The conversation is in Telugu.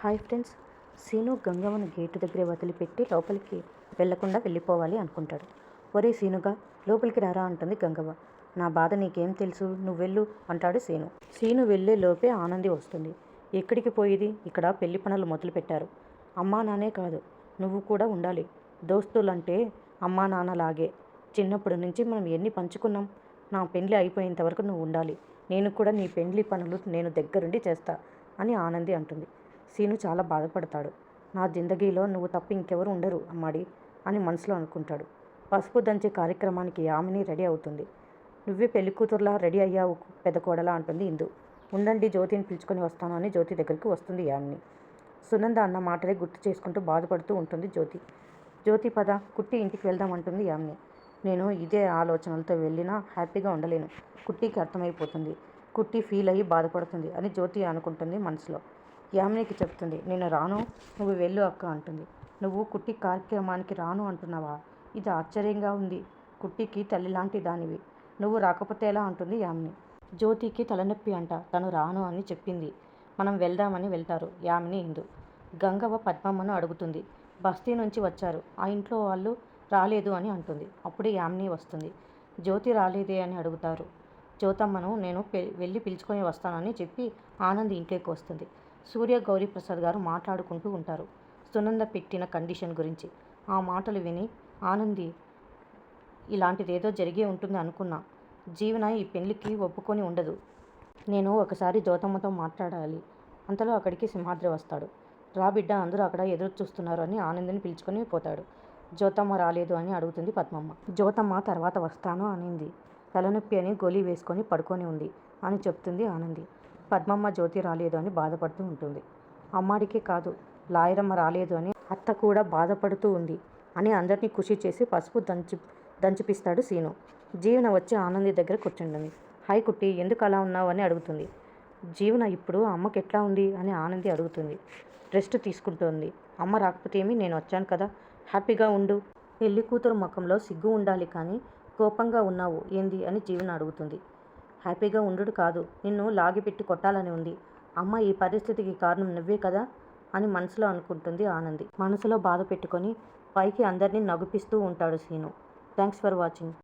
హాయ్ ఫ్రెండ్స్ సీను గంగవ్వను గేటు దగ్గరే వదిలిపెట్టి లోపలికి వెళ్ళకుండా వెళ్ళిపోవాలి అనుకుంటాడు. ఒరే సీనుగా లోపలికి రారా అంటుంది గంగవ్వ. నా బాధ నీకేం తెలుసు? నువ్వు వెళ్ళు అంటాడు సీను. సీను వెళ్ళే లోపే ఆనంది వస్తుంది. ఎక్కడికి పోయేది? ఇక్కడ పెళ్ళి పనులు మొదలు పెట్టారు అమ్మా నాన్నే కాదు నువ్వు కూడా ఉండాలి. దోస్తులంటే అమ్మా నాన్నలాగే చిన్నప్పటి నుంచి మనం ఎన్ని పంచుకున్నాం? నా పెండ్లి అయిపోయేంత వరకు నువ్వు ఉండాలి. నేను కూడా నీ పెండ్లి పనులు నేను దగ్గరుండి చేస్తా అని ఆనంది అంటుంది. సీను చాలా బాధపడతాడు. నా జిందగీలో నువ్వు తప్ప ఇంకెవరు ఉండరు అమ్మాడి అని మనసులో అనుకుంటాడు. పసుపు దంచే కార్యక్రమానికి యామిని రెడీ అవుతుంది. నువ్వే పెళ్ళి కూతురులా రెడీ అయ్యావు పెద్ద కోడలా అంటుంది ఇందు. ఉండండి జ్యోతిని పిలుచుకొని వస్తాను అని జ్యోతి దగ్గరికి వస్తుంది యామిని. సునంద అన్న మాటలే గుర్తు చేసుకుంటూ బాధపడుతూ ఉంటుంది జ్యోతి. జ్యోతి పద కుట్టి ఇంటికి వెళ్దామంటుంది యామిని. నేను ఇదే ఆలోచనలతో వెళ్ళినా హ్యాపీగా ఉండలేను. కుట్టికి అర్థమైపోతుంది. కుట్టి ఫీల్ అయ్యి బాధపడుతుంది అని జ్యోతి అనుకుంటుంది మనసులో. యామినికి చెప్తుంది. నేను రాను నువ్వు వెళ్ళు అక్క అంటుంది. నువ్వు కుట్టి కార్యక్రమానికి రాను అంటున్నావా? ఇది ఆశ్చర్యంగా ఉంది. కుట్టికి తల్లి లాంటి దానివి. నువ్వు రాకపోతే ఎలా అంటుంది యామిని. జ్యోతికి తలనొప్పి అంట. తను రాను అని చెప్పింది. మనం వెళ్దామని వెళ్తారు యామిని ఇందు. గంగవ్వ పద్మమ్మను అడుగుతుంది. బస్తీ నుంచి వచ్చారు. ఆ ఇంట్లో వాళ్ళు రాలేదు అని అంటుంది. అప్పుడే యామిని వస్తుంది. జ్యోతి రాలేదే అని అడుగుతారు. జ్యోతమ్మను నేను పె- వెళ్ళి పిలుచుకొని వస్తానని చెప్పి ఆనంద్ ఇంట్లోకి వస్తుంది. సూర్య గౌరీప్రసాద్ గారు మాట్లాడుకుంటూ ఉంటారు. సునంద పెట్టిన కండిషన్ గురించి. ఆ మాటలు విని ఆనంది ఇలాంటిదేదో జరిగే ఉంటుంది అనుకున్నా. జీవన ఈ పెళ్ళికి ఒప్పుకొని ఉండదు. నేను ఒకసారి జ్యోతమ్మతో మాట్లాడాలి. అంతలో అక్కడికి సింహాద్రి వస్తాడు. రా బిడ్డ అందరూ అక్కడ ఎదురు చూస్తున్నారు అని ఆనందిని పిలుచుకొని పోతాడు. జ్యోతమ్మ రాలేదు అని అడుగుతుంది పద్మమ్మ. జ్యోతమ్మ తర్వాత వస్తాను అనింది. తలనొప్పి అని గోళీ వేసుకొని పడుకొని ఉంది అని చెప్తుంది ఆనంది. పద్మమ్మ జ్యోతి రాలేదు అని బాధపడుతూ ఉంటుంది. అమ్మాడికే కాదు లాయరమ్మ రాలేదు అని అత్త కూడా బాధపడుతూ ఉంది అని అందరినీ ఖుషి చేసి పసుపు దంచి దంచిపిస్తాడు సీను. జీవన వచ్చి ఆనంది దగ్గర కూర్చుంటుంది. హాయ్ కుట్టి ఎందుకు అలా ఉన్నావు అని అడుగుతుంది. జీవన ఇప్పుడు అమ్మకి ఎట్లా ఉంది అని ఆనంది అడుగుతుంది. రెస్ట్ తీసుకుంటోంది. అమ్మ రాకపోతే ఏమి నేను వచ్చాను కదా హ్యాపీగా ఉండు. పెళ్ళి కూతురు ముఖంలో సిగ్గు ఉండాలి కానీ కోపంగా ఉన్నావు ఏంది అని జీవన అడుగుతుంది. హ్యాపీగా ఉండుడు కాదు. నిన్ను లాగిపెట్టి కొట్టాలని ఉంది. అమ్మ ఈ పరిస్థితికి కారణం నువ్వే కదా? అని మనసులో అనుకుంటుంది ఆనంది. మనసులో బాధ పెట్టుకొని పైకి అందరినీ నగుపిస్తూ ఉంటాడు సీను. Thanks for watching.